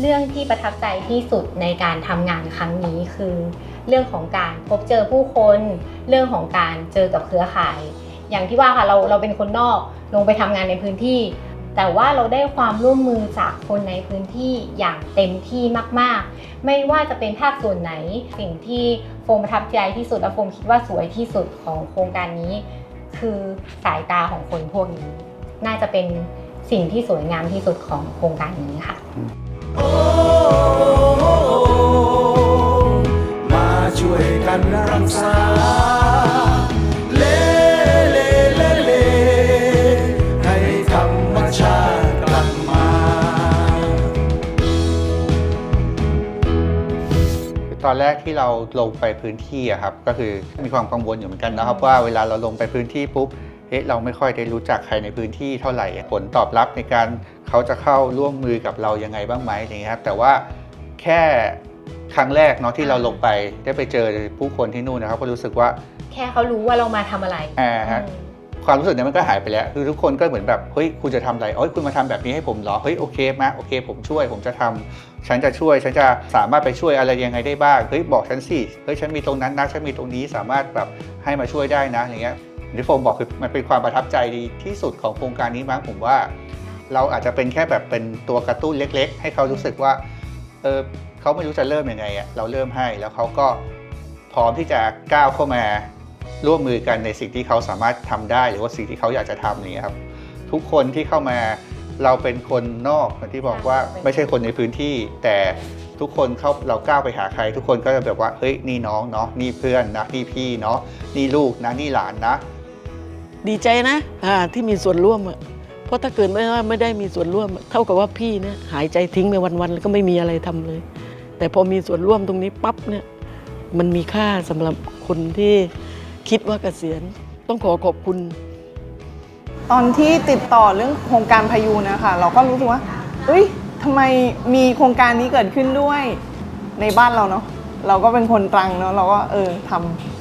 เรื่องที่ประทับใจที่สุดในการทำงานครั้งนี้คือ เรื่องของการพบเจอผู้คน เรื่องของการเจอกับเครือข่าย อย่างที่ว่าค่ะเราเราเป็นคนนอกลงไปทำงานในพื้นที่ แต่ว่าเราได้ความร่วมมือจากคนในพื้นที่อย่างเต็มที่มาก ๆ ไม่ว่าจะเป็นภาคส่วนไหน สิ่งที่โฟมประทับใจที่สุดและโฟมคิดว่าสวยที่สุดของโครงการนี้ คือสายตาของคนพวกนี้ น่าจะเป็นสิ่งที่สวยงามที่สุดของโครงการนี้ค่ะ มาช่วยกันรักษา เลเลเลเล ให้ธรรมชาติกลับมา ตอนแรกที่เราลงไปพื้นที่อะครับก็คือมีความกังวลอยู่เหมือนกันนะครับว่าเวลาเราลงไปพื้นที่ปุ๊บเอ๊ะเราไม่ค่อยได้รู้จักใครในพื้นที่เท่าไหร่ผลตอบรับในการ เขาจะเข้าร่วมมือกับเรายังไงบ้างไหมอย่างเงี้ยครับแต่ว่าแค่ครั้งแรกเนาะที่เราลงไปได้ไปเจอผู้คนที่นู่นนะครับก็รู้สึกว่าแค่เขารู้ว่าเรามาทำอะไรอ่าฮะ อืม ความรู้สึกนั้นมันก็หายไปแล้ว คือทุกคนก็เหมือนแบบ เฮ้ย คุณจะทำอะไรเอ้ย คุณมาทำแบบนี้ให้ผมเหรอ เฮ้ย โอเคมาโอเค ผมช่วย ผมจะทำฉันจะช่วย ฉันจะสามารถไปช่วยอะไรยังไงได้บ้าง เฮ้ย บอกฉันสิ เฮ้ย ฉันมีตรงนั้นนะ ฉันมีตรงนี้ สามารถแบบให้มาช่วยได้นะ อย่างเงี้ยที่โฟมบอกคือมันเป็นความประทับใจดีที่สุดของโครงการนี้มั้งผมว่า เราอาจจะเป็นแค่แบบเป็นตัวกระตุ้นเล็ก ๆ ให้เขารู้สึกว่าเออเขาไม่รู้จะเริ่มยังไงอะเราเริ่มให้แล้วเขาก็พร้อมที่จะก้าวเข้ามาร่วมมือกันในสิ่งที่เขาสามารถทำได้ หรือว่าสิ่งที่เขาอยากจะทำนี้ยครับทุกคนที่เข้ามาเราเป็นคนนอกเหมือนที่บอกว่าไม่ใช่คนในพื้นที่ แต่ทุกคนเข้าเราก้าวไปหาใคร ทุกคนก็จะแบบว่าเฮ้ยนี่น้องเนาะนี่เพื่อนนะนี่พี่เนาะนี่ลูกนะนี่หลานนะ ดีใจนะอ่าที่มีส่วนร่วมอะ เพราะถ้าเกิดไม่ว่าไม่ได้มีส่วนร่วม เท่ากับว่าพี่เนี่ยหายใจทิ้งไปวันๆแล้วก็ไม่มีอะไรทำเลย แต่พอมีส่วนร่วมตรงนี้ปั๊บเนี่ยมันมีค่าสำหรับคนที่คิดว่าเกษียณต้องขอขอบคุณ ตอนที่ติดต่อเรื่องโครงการพายุนะคะเราก็รู้สึกว่าเอ้ยทำไมมีโครงการนี้เกิดขึ้นด้วยในบ้านเราเนาะเราก็เป็นคนตรังเนาะเราก็เออท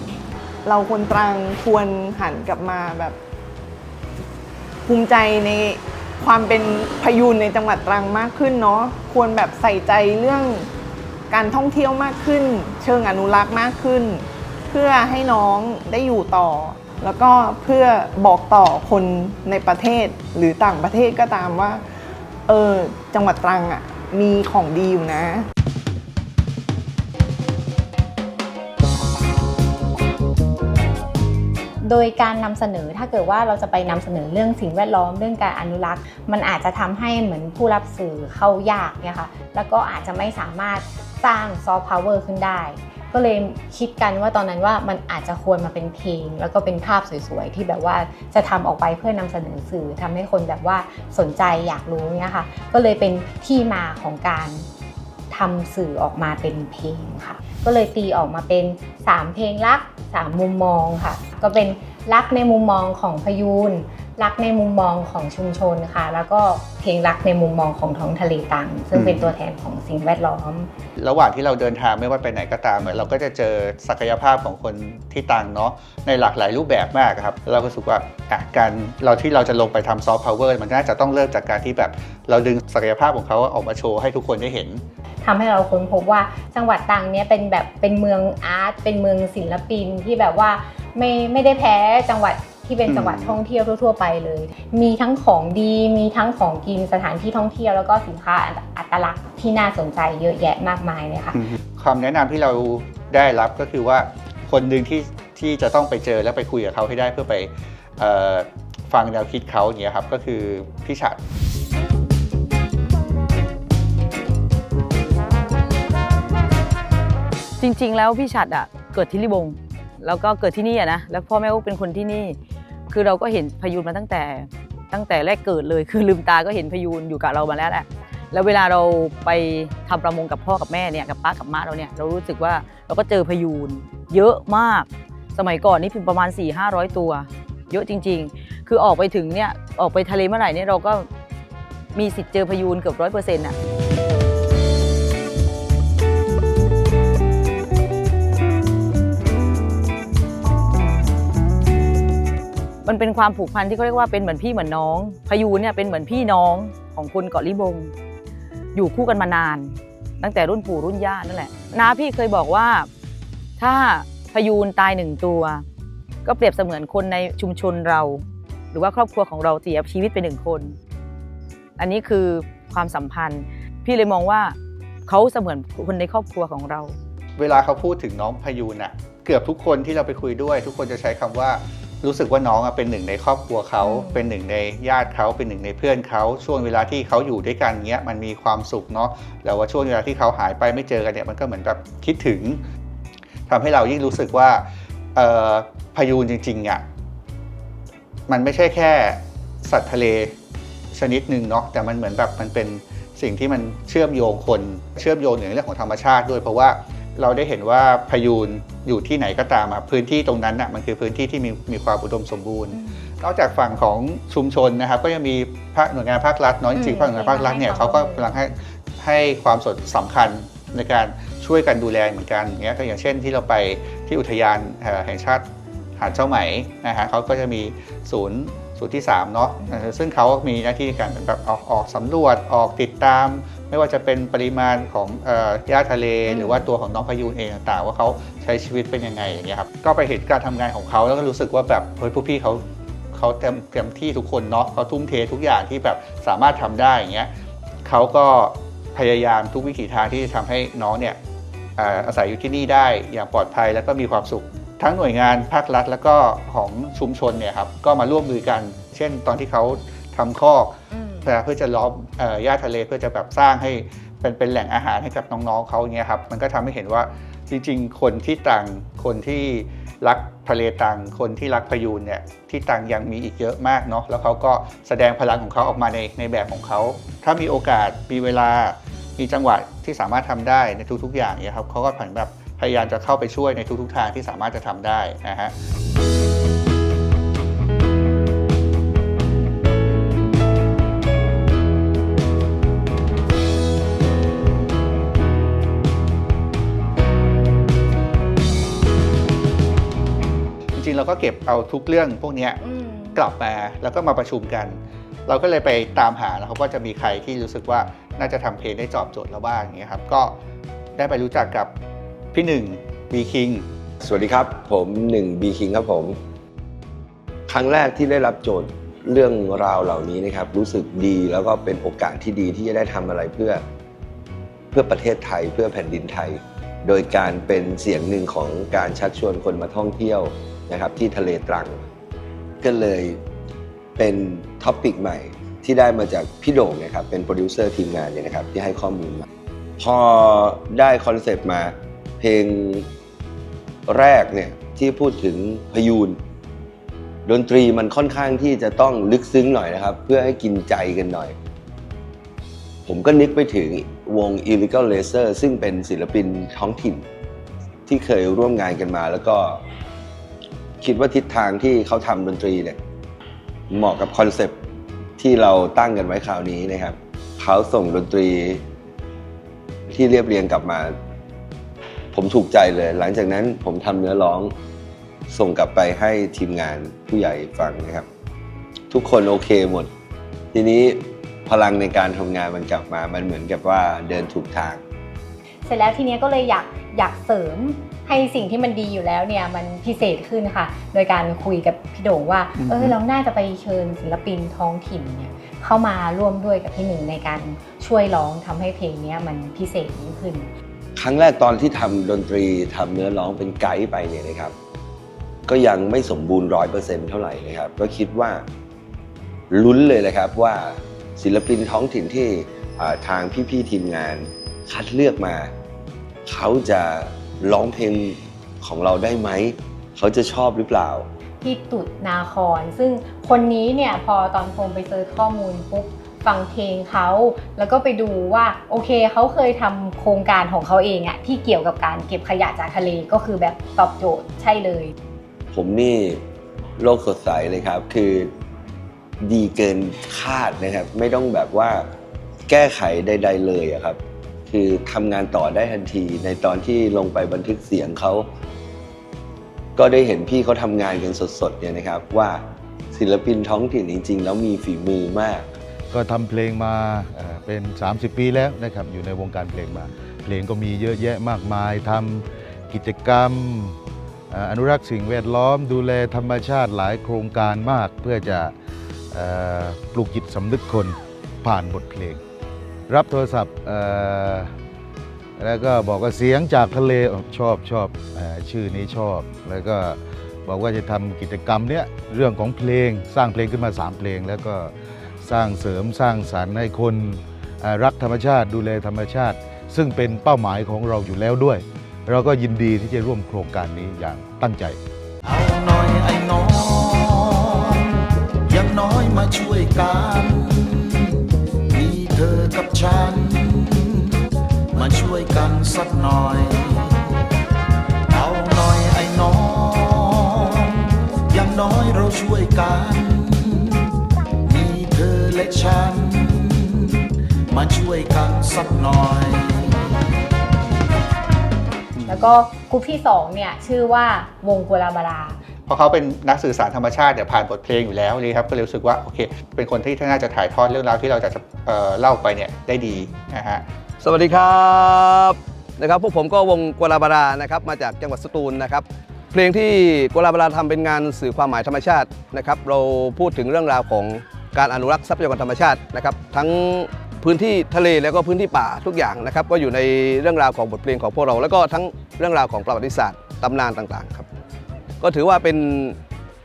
ำเราคนตรังควรหันกลับมาแบบ ภูมิใจในความเป็นพายุในจังหวัดตรังมากขึ้นเนาะควรแบบใส่ใจเรื่องการท่องเที่ยวมากขึ้น เชิงอนุรักษ์มากขึ้น เพื่อให้น้องได้อยู่ต่อ แล้วก็เพื่อบอกต่อคนในประเทศหรือต่างประเทศก็ตามว่าเออจังหวัดตรังอะมีของดีอยู่นะ โดยการนำเสนอถ้าเกิดว่าเราจะไปนำเสนอเรื่องสิ่งแวดล้อมเรื่องการอนุรักษ์ มันอาจจะทำให้เหมือนผู้รับสื่อเข้ายากเนี่ยค่ะแล้วก็อาจจะไม่สามารถสร้างซอฟต์พาวเวอร์ขึ้นได้ ก็เลยคิดกันว่าตอนนั้นว่ามันอาจจะควรมาเป็นเพลง แล้วก็เป็นภาพสวยๆ ที่แบบว่าจะทำออกไปเพื่อนำเสนอสื่อทำให้คนแบบว่าสนใจอยากรู้เนี่ยค่ะก็เลยเป็นที่มาของการทำสื่อออกมาเป็นเพลงค่ะ ก็เลยตีออกมาเป็น 3 เพลงรัก 3 มุมมองค่ะ ก็เป็นรักในมุมมองของพยูน รักในมุมมองของชุมชนค่ะ แล้วก็เพลงรักในมุมมองของท้องทะเลตังซึ่งเป็นตัวแทนของสิ่งแวดล้อม ระหว่างที่เราเดินทางไม่ว่าไปไหนก็ตามเหมือนเราก็จะเจอศักยภาพของคนที่ต่างเนาะในหลากหลายรูปแบบมากครับแล้วเราก็รู้สึกว่าอะการเราที่เราจะลงไปทำซอฟต์พาวเวอร์มันน่าจะต้องเริ่มจากการที่แบบ เราดึงศักยภาพของเขาออกมาโชว์ให้ทุกคนได้เห็นทำให้เราค้นพบว่าจังหวัดตรังเนี่ยเป็นแบบเป็นเมืองอาร์ตเป็นเมืองศิลปินที่แบบว่าไม่ไม่ได้แพ้จังหวัด ที่เป็นอืมจังหวัดท่องเที่ยวทั่ว ๆ ไปเลย มีทั้งของดีมีทั้งของกินสถานที่ท่องเที่ยวแล้วก็สินค้าอัตลักษณ์ที่น่าสนใจเยอะแยะมากมายเลยค่ะคำแนะนำที่เราได้รับก็คือว่าคนหนึ่งที่ที่จะต้องไปเจอแล้วไปคุยกับเขาให้ได้เพื่อไปเอ่อฟังแนวคิดเขาอย่างเงี้ยครับก็คือพี่ฉัดจริงๆ แล้วพี่ฉัดอะเกิดที่ลิบง แล้วก็เกิดที่นี่อะนะแล้วพ่อแม่ก็เป็นคนที่นี่ คือเราก็เห็นพายูนมาตั้งแต่ตั้งแต่แรกเกิดเลย คือลืมตาก็เห็นพายูนอยู่กับเรามาแล้วแหละแล้วเวลาเราไปทำประมงกับพ่อกับแม่เนี่ยกับป้ากับม้าเราเนี่ยเรารู้สึกว่าเราก็เจอพยูนเยอะมาก สมัยก่อนนี่ประมาณ 4 5 0 0 ตัว เยอะจริง ๆ คือออกไปถึงเนี่ยออกไปทะเลเมื่อไหร่เนี่ยเราก็มีสิทธิ์เจอพยูนเกือบร้อยเปอร์เซ็นต์อะ มันเป็นความผูกพันที่เขาเรียกว่าเป็นเหมือนพี่เหมือนน้องพายูนเนี่ยเป็นเหมือนพี่น้องของคนเกาะลิบง อยู่คู่กันมานาน ตั้งแต่รุ่นปู่รุ่นย่านั่นแหละน้าพี่เคยบอกว่า ถ้าพยูนตายหนึ่งตัว ก็เปรียบเสมือนคนในชุมชนเรา หรือว่าครอบครัวของเราเสียชีวิตไปหนึ่งคน อันนี้คือความสัมพันธ์ พี่เลยมองว่าเขาเสมือนคนในครอบครัวของเรา เวลาเขาพูดถึงน้องพายูนอะเกือบทุกคนที่เราไปคุยด้วย ทุกคนจะใช้คำว่า รู้สึกว่าน้องอะเป็นหนึ่งในครอบครัวเขาอืมเป็นหนึ่งในญาติเขาเป็นหนึ่งในเพื่อนเขาช่วงเวลาที่เขาอยู่ด้วยกันเงี้ยมันมีความสุขเนาะแล้วว่าช่วงเวลาที่เขาหายไปไม่เจอกันเนี่ยมันก็เหมือนแบบคิดถึงทำให้เรายิ่งรู้สึกว่าเอ่อพายูนจริงๆอะมันไม่ใช่แค่สัตว์ทะเลชนิดหนึ่งเนาะแต่มันเหมือนแบบมันเป็นสิ่งที่มันเชื่อมโยงคนเชื่อมโยงในเรื่องของธรรมชาติด้วยเพราะว่า เราได้เห็นว่าพายูนอยู่ที่ไหนก็ตามอะพื้นที่ตรงนั้นอะมันคือพื้นที่ที่มีมีความอุดมสมบูรณ์ นอกจากฝั่งของชุมชนนะครับ ก็ยังมีภาคหน่วยงานภาครัฐเนาะจริงๆภาคหน่วยงานภาครัฐเนี่ยเขาก็กำลังให้ให้ความสนสำคัญในการช่วยกันดูแลเหมือนกันอย่างเงี้ยก็อย่างเช่นที่เราไปที่อุทยานเอ่อแห่งชาติหาดเจ้าไหมนะฮะเขาก็จะมีศูนย์ ศูนย์ที่3เนาะเอ่อซึ่งเขามีหน้าที่ในการเหมือนแบบออกออกสำรวจออกติดตาม ไม่ว่าจะเป็นปริมาณของเอ่อหญ้าทะเล หรือว่าตัวของน้องพายูนเองต่างๆ ว่าเขาใช้ชีวิตเป็นยังไงอย่างเงี้ยครับก็ไปเห็นการทำงานของเขาแล้วก็รู้สึกว่าแบบเฮ้ยพวกพี่เขาเขาเต็มเต็มที่ทุกคนเนาะเขาทุ่มเททุกอย่างที่แบบสามารถทำได้อย่างเงี้ยเขาก็พยายามทุกวิถีทางที่จะทำให้น้องเนี่ยอ่าอาศัยอยู่ที่นี่ได้อย่างปลอดภัยแล้วก็มีความสุข ทั้งหน่วยงานภาครัฐแล้วก็ของชุมชนเนี่ยครับก็มาร่วมมือกัน เช่นตอนที่เขาทำคอกอืมเพื่อเพื่อจะล้อมเอ่อหญ้าทะเลเพื่อจะแบบสร้างให้เป็นเป็นแหล่งอาหารให้กับน้องๆเขาอย่างเงี้ยครับมันก็ทำให้เห็นว่าจริง ๆ คนที่ต่างคนที่รักทะเลตังคนที่รักพายูนเนี่ยที่ตังยังมีอีกเยอะมากเนาะแล้วเขาก็แสดงพลังของเขาออกมาในในแบบของเขา ถ้ามีโอกาสมีเวลา มีจังหวะที่สามารถทำได้ในทุกๆ อย่างเนี่ยครับเขาก็ผันแบบ พยายามจะเข้าไปช่วยในทุกๆทางที่สามารถจะทำได้นะฮะจริงๆเราก็เก็บเอาทุกเรื่องพวกเนี้ยอืมกลับมาแล้วก็มาประชุมกัน เราก็เลยไปตามหานะครับว่าจะมีใครที่รู้สึกว่าน่าจะทำเพลงได้ตอบโจทย์เราบ้างอย่างเงี้ยครับก็ได้ไปรู้จักกับ พี่หนึ่งบีคิงสวัสดีครับ ผมหนึ่งบีคิงครับผม ครั้งแรกที่ได้รับโจทย์เรื่องราวเหล่านี้นะครับ รู้สึกดีแล้วก็เป็นโอกาสที่ดีที่จะได้ทำอะไรเพื่อเพื่อประเทศไทยเพื่อแผ่นดินไทย โดยการเป็นเสียงหนึ่งของการชักชวนคนมาท่องเที่ยวนะครับ ที่ทะเลตรัง ก็เลยเป็นท็อปิกใหม่ที่ได้มาจากพี่โด่งนะครับเป็นโปรดิวเซอร์ทีมงานเนี่ยนะครับที่ให้ข้อมูลมาพอได้คอนเซปต์มา เพลงแรกเนี่ยที่พูดถึงพยูนดนตรีมันค่อนข้างที่จะต้องลึกซึ้งหน่อยนะครับ เพื่อให้กินใจกันหน่อย ผมก็นึกไปถึงวง Illegal Laser ซึ่งเป็นศิลปินท้องถิ่น ที่เคยร่วมงานกันมา แล้วก็คิดว่าทิศทางที่เขาทำดนตรีเนี่ยเหมาะกับคอนเซปที่เราตั้งกันไว้คราวนี้นะครับ เขาส่งดนตรีที่เรียบเรียงกลับมา ผมถูกใจเลย หลังจากนั้นผมทำเนื้อร้องส่งกลับไปให้ทีมงานผู้ใหญ่ฟังนะครับ ทุกคนโอเคหมด ทีนี้พลังในการทำงานมันกลับมา มันเหมือนกับว่าเดินถูกทาง เสร็จแล้วทีเนี้ยก็เลยอยากอยากเสริมให้สิ่งที่มันดีอยู่แล้วเนี่ยมันพิเศษขึ้นค่ะ โดยการคุยกับพี่โด่งว่าอืมเออเราน่าจะไปเชิญศิลปินท้องถิ่นเนี่ยเข้ามาร่วมด้วยกับพี่หนึ่งในการช่วยร้องทำให้เพลงเนี้ยมันพิเศษยิ่งขึ้นค รั้งแรกตอนที่ทำดนตรีทำเนื้อร้องเป็นไกด์ไปเนี่ยนะครับ ก็ยังไม่สมบูรณ์ร้อยเปอร์เซ็นต์เท่าไหร่นะครับ ก็คิดว่าลุ้นเลยนะครับว่าศิลปินท้องถิ่นที่ทางพี่ๆทีมงาน คัดเลือกมา เขาจะร้องเพลงของเราได้ไหม เขาจะชอบหรือเปล่าพี่ตุดนาคอนซึ่งคนนี้เนี่ยพอตอนโฟมไปเจอข้อมูลปุ๊บ ฟังเพลงเขา แล้วก็ไปดูว่าโอเคเขาเคยทำโครงการของเขาเองอะที่เกี่ยวกับการเก็บขยะจากทะเลก็คือแบบตอบโจทย์ใช่เลย ผมนี่โลกสดใสเลยครับ คือดีเกินคาดนะครับ ไม่ต้องแบบว่าแก้ไขใด ๆ เลยอะครับ คือทำงานต่อได้ทันที ในตอนที่ลงไปบันทึกเสียงเขาก็ได้เห็นพี่เขาทำงานกันสดๆเนี่ยนะครับ ว่าศิลปินท้องถิ่นจริง ๆ แล้วมีฝีมือมาก ก็ทำเพลงมาเป็น 30 ปีแล้วนะครับอยู่ในวงการเพลงมา เพลงก็มีเยอะแยะมากมายทำกิจกรรมอนุรักษ์สิ่งแวดล้อม ดูแลธรรมชาติหลายโครงการมาก เพื่อจะปลูกจิตสำนึกคนผ่านบทเพลง รับโทรศัพท์แล้วก็บอกว่าเสียงจากทะเลชอบชอบอชื่อนี้ชอบ แล้วก็บอกว่าจะทำกิจกรรมเนี้ยเรื่องของเพลงสร้างเพลงขึ้นมา 3 เพลงแล้วก็ สร้างเสริมสร้างสารรค์ให้คนรักธรรมชาติดูแลธรรมชาติ ซึ่งเป็นเป้าหมายของเราอยู่แล้วด้วย เราก็ยินดีที่จะร่วมโครงการนี้อย่างตั้งใจเอาหน่อยไอ้น้องยังน้อยมาช่วยกันมีเธอกับฉัน มาช่วยกันสักหน่อย ช่วยกันสักหน่อย แล้วก็กลุ่มที่สองเนี่ยชื่อว่าวงกุลาบาราเพราะเขาเป็นนักสื่อสารธรรมชาติเนี่ยผ่านบทเพลงอยู่แล้วเลยครับก็เลยรู้สึกว่าโอเค เป็นคนที่น่าจะถ่ายทอดเรื่องราวที่เราจะเอ่อเล่าไปเนี่ยได้ดีนะฮะสวัสดีครับนะครับพวกผมก็วงกัวลาบารานะครับมาจากจังหวัดสตูลนะครับเพลงที่กัวลาบาราทำเป็นงานสื่อความหมายธรรมชาตินะครับเราพูดถึงเรื่องราวของการอนุรักษ์ทรัพยากรธรรมชาตินะครับทั้ง พื้นที่ทะเลแล้วก็พื้นที่ป่าทุกอย่างนะครับ ก็อยู่ในเรื่องราวของบทเพลงของพวกเรา แล้วก็ทั้งเรื่องราวของประวัติศาสตร์ตำนานต่างๆครับ ก็ถือว่าเป็น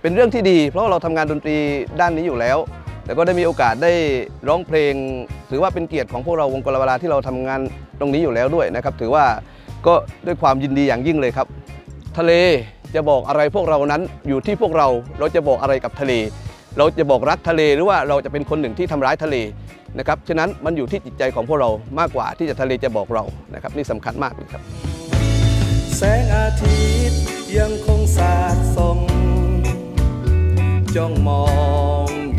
เป็นเรื่องที่ดี เพราะเราทำงานดนตรีด้านนี้อยู่แล้ว แต่ก็ได้มีโอกาสได้ร้องเพลง ถือว่าเป็นเกียรติของพวกเราวงกลาเวลาที่เราทำงานตรงนี้อยู่แล้วด้วยนะครับ ถือว่าก็ด้วยความยินดีอย่างยิ่งเลยครับ ทะเลจะบอกอะไรพวกเรานั้นอยู่ที่พวกเราเราจะบอกอะไรกับทะเล เราจะบอกรักทะเลหรือว่าเราจะเป็นคนหนึ่งที่ทำร้ายทะเลนะครับฉะนั้นมันอยู่ที่จิตใจของพวกเรามากกว่าที่จะทะเลจะบอกเรานะครับนี่สำคัญมากเลยครับ แสงอาทิตย์ยังคงสาดส่องจ้องมอง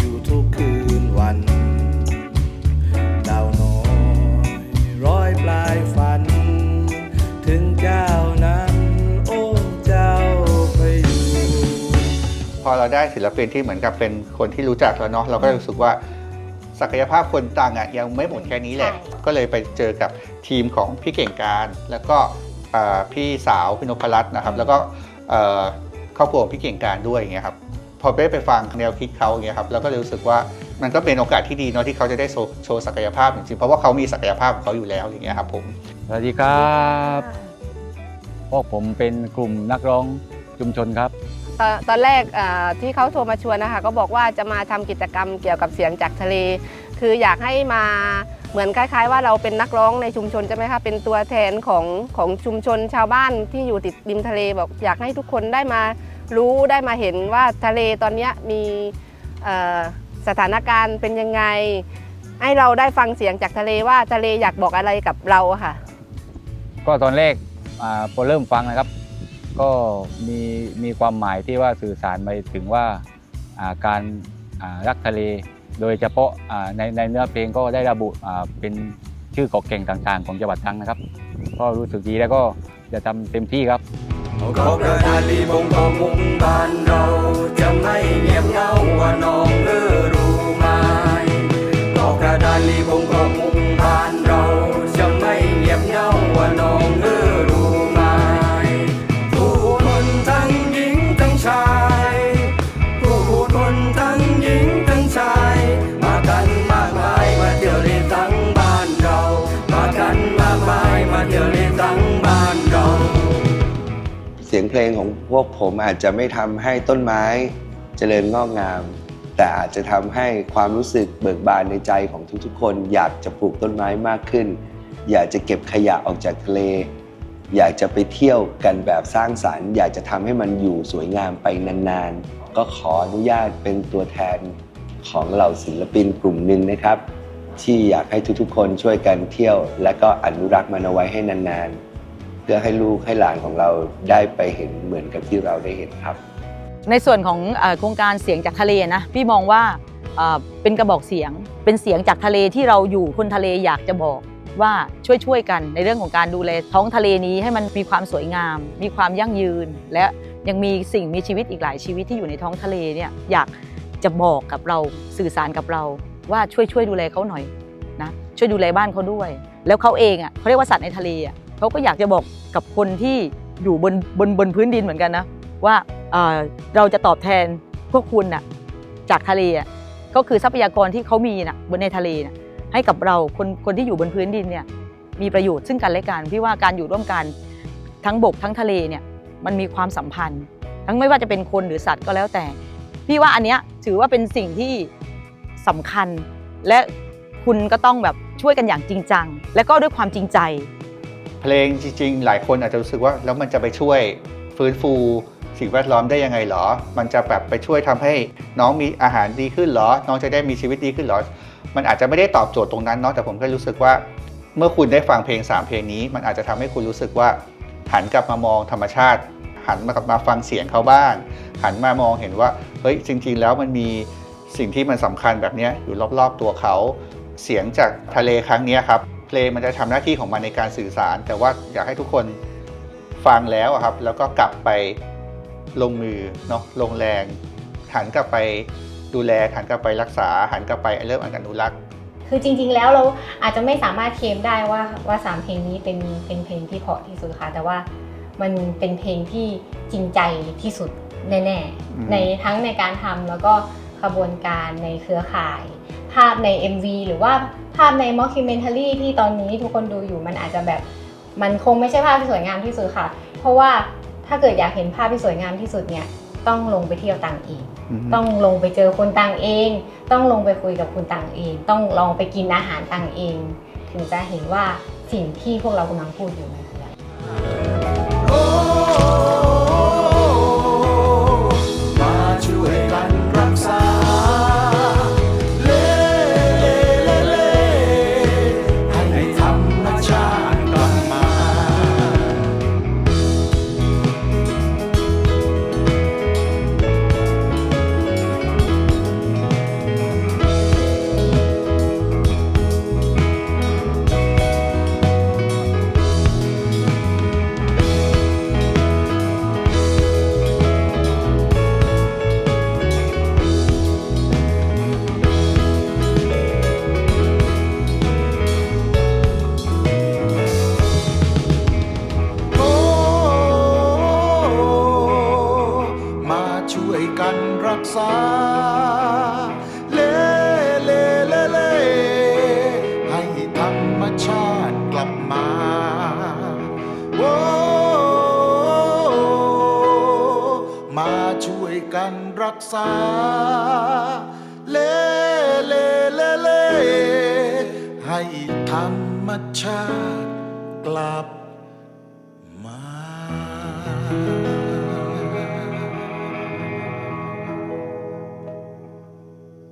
พอเราได้ศิลปินที่เหมือนกับเป็นคนที่รู้จักแล้วเนาะเราก็รู้สึกว่าศักยภาพคนตรังอะยังไม่หมดแค่นี้แหละใช่ก็เลยไปเจอกับทีมของพี่เก่งการ แล้วก็เอ่อพี่สาวพี่นพรัตน์นะครับ แล้วก็เอ่อครอบครัวของพี่เก่งการด้วยอย่างเงี้ยครับพอได้ไปฟังแนวคิดเขาอย่างเงี้ยครับแล้วก็เลยรู้สึกว่ามันก็เป็นโอกาสที่ดีเนาะที่เขาจะได้โชว์โชว์ศักยภาพจริงๆเพราะว่าเขามีศักยภาพของเขาอยู่แล้วอย่างเงี้ยครับผมสวัสดีครับพวกผมเป็นกลุ่มนักร้องชุมชนครับ ตอนตอนแรกที่เขาโทรมาชวนนะคะก็บอกว่าจะมาทำกิจกรรมเกี่ยวกับเสียงจากทะเล คืออยากให้มาเหมือนคล้ายๆ ว่าเราเป็นนักร้องในชุมชนใช่ไหมคะเป็นตัวแทนของของชุมชนชาวบ้านที่อยู่ติดริมทะเลบอกอยากให้ทุกคนได้มารู้ได้มาเห็นว่าทะเลตอนนี้มีสถานการณ์เป็นยังไง ให้เราได้ฟังเสียงจากทะเลว่าทะเลอยากบอกอะไรกับเราค่ะ ก็ตอนแรกพอเริ่มฟังนะครับ ก็มีมีความหมายที่ว่าสื่อสารไปถึงว่าการรักทะเล โดยเฉพาะในในเนื้อเพลงก็ได้ระบุเป็นชื่อเกาะเก่งต่างๆ ของจังหวัดตรังนะครับ ก็รู้สึกดีแล้วก็จะทำเต็มที่ครับ วกผมอาจจะไม่ทำให้ต้นไม้เจริญงอกงาม แต่อาจจะทำให้ความรู้สึกเบิกบานในใจของทุกๆ คน อยากจะปลูกต้นไม้มากขึ้น อยากจะเก็บขยะออกจากทะเล อยากจะไปเที่ยวกันแบบสร้างสารรค์ อยากจะทำให้มันอยู่สวยงามไปนานๆ ก็ขออนุญาตเป็นตัวแทนของเหล่าศิลปินกลุ่มหนึ่งนะครับ ที่อยากให้ทุกๆ คนช่วยกันเที่ยว และก็อนุรักษ์มันเอาไว้ให้นานๆ เพื่อให้ลูกให้หลานของเราได้ไปเห็นเหมือนกับที่เราได้เห็นครับ ในส่วนของเอ่อโครงการเสียงจากทะเลนะพี่มองว่าเอ่อเป็นกระบอกเสียง เป็นเสียงจากทะเลที่เราอยู่คนทะเลอยากจะบอกว่าช่วยช่วยกันในเรื่องของการดูแลท้องทะเลนี้ให้มันมีความสวยงาม มีความยั่งยืน และยังมีสิ่งมีชีวิตอีกหลายชีวิตที่อยู่ในท้องทะเลเนี่ยอยากจะบอกกับเราสื่อสารกับเรา ว่าช่วยช่วยดูแลเขาหน่อยนะช่วยดูแลบ้านเขาด้วย แล้วเขาเองอะเขาเรียกว่าสัตว์ในทะเลอะ เขาก็อยากจะบอกกับคนที่อยู่บนบนบนพื้นดินเหมือนกันนะว่าเราจะตอบแทนพวกคุณน่ะจากทะเลอะก็คือทรัพยากรที่เขามีน่ะบนในทะเลน่ะให้กับเราคนคนที่อยู่บนพื้นดินเนี่ยมีประโยชน์ซึ่งกันและกันพี่ว่าการอยู่ร่วมกันทั้งบกทั้งทะเลเนี่ยมันมีความสัมพันธ์ ทั้งไม่ว่าจะเป็นคนหรือสัตว์ก็แล้วแต่ พี่ว่าอันเนี้ยถือว่าเป็นสิ่งที่สำคัญ และคุณก็ต้องแบบช่วยกันอย่างจริงจัง และก็ด้วยความจริงใจ เพลงจริง ๆ หลายคนอาจจะรู้สึกว่าแล้วมันจะไปช่วยฟื้นฟูสิ่งแวดล้อมได้ยังไงเหรอ มันจะแบบไปช่วยทำให้น้องมีอาหารดีขึ้นเหรอ น้องจะได้มีชีวิตดีขึ้นเหรอ มันอาจจะไม่ได้ตอบโจทย์ตรงนั้นเนาะแต่ผมก็รู้สึกว่า เมื่อคุณได้ฟังเพลง 3 เพลงนี้ มันอาจจะทำให้คุณรู้สึกว่า หันกลับมามองธรรมชาติ หันมากลับมาฟังเสียงเขาบ้าง หันมามองเห็นว่าเฮ้ยจริง ๆ แล้วมันมีสิ่งที่มันสำคัญแบบนี้อยู่รอบๆตัวเขา เสียงจากทะเลครั้งนี้ครับ ลงมันจะทำหน้าที่ของมันในการสื่อสาร แต่ว่าอยากให้ทุกคนฟังแล้วอะครับ แล้วก็กลับไปลงมือเนาะลงแรงหันกลับไปดูแลหันกลับไปรักษาหันกลับไปเริ่มอนุรักษ์คือจริง ๆ แล้วเราอาจจะไม่สามารถเคลมได้ว่าว่าสามเพลงนี้เป็นเป็นเพลงที่เพราะที่สุดค่ะแต่ว่ามันเป็นเพลงที่จริงใจที่สุดแน่อืมๆในทั้งในการทำแล้วก็ขบวนการในเครือข่าย ภาพใน MV หรือว่าภาพใน mockumentary ที่ตอนนี้ทุกคนดูอยู่มันอาจจะแบบมันคงไม่ใช่ภาพที่สวยงามที่สุดค่ะ เพราะว่าถ้าเกิดอยากเห็นภาพที่สวยงามที่สุดเนี่ยต้องลงไปเที่ยวต่างเอง ต้องลงไปเจอคนต่างเอง ต้องลงไปคุยกับคนต่างเอง ต้องลองไปกินอาหารต่างเอง ถึงจะเห็นว่าสิ่งที่พวกเรากำลังพูดอยู่มันคืออะไรมาช่วยกัน ช่วยกันรักษา เล่เล่เล่เล่ให้ธรรมชาติกลับมาโอ้มาช่วยกันรักษา เล่เล่เล่เล่ให้ธรรมชาติกลับมา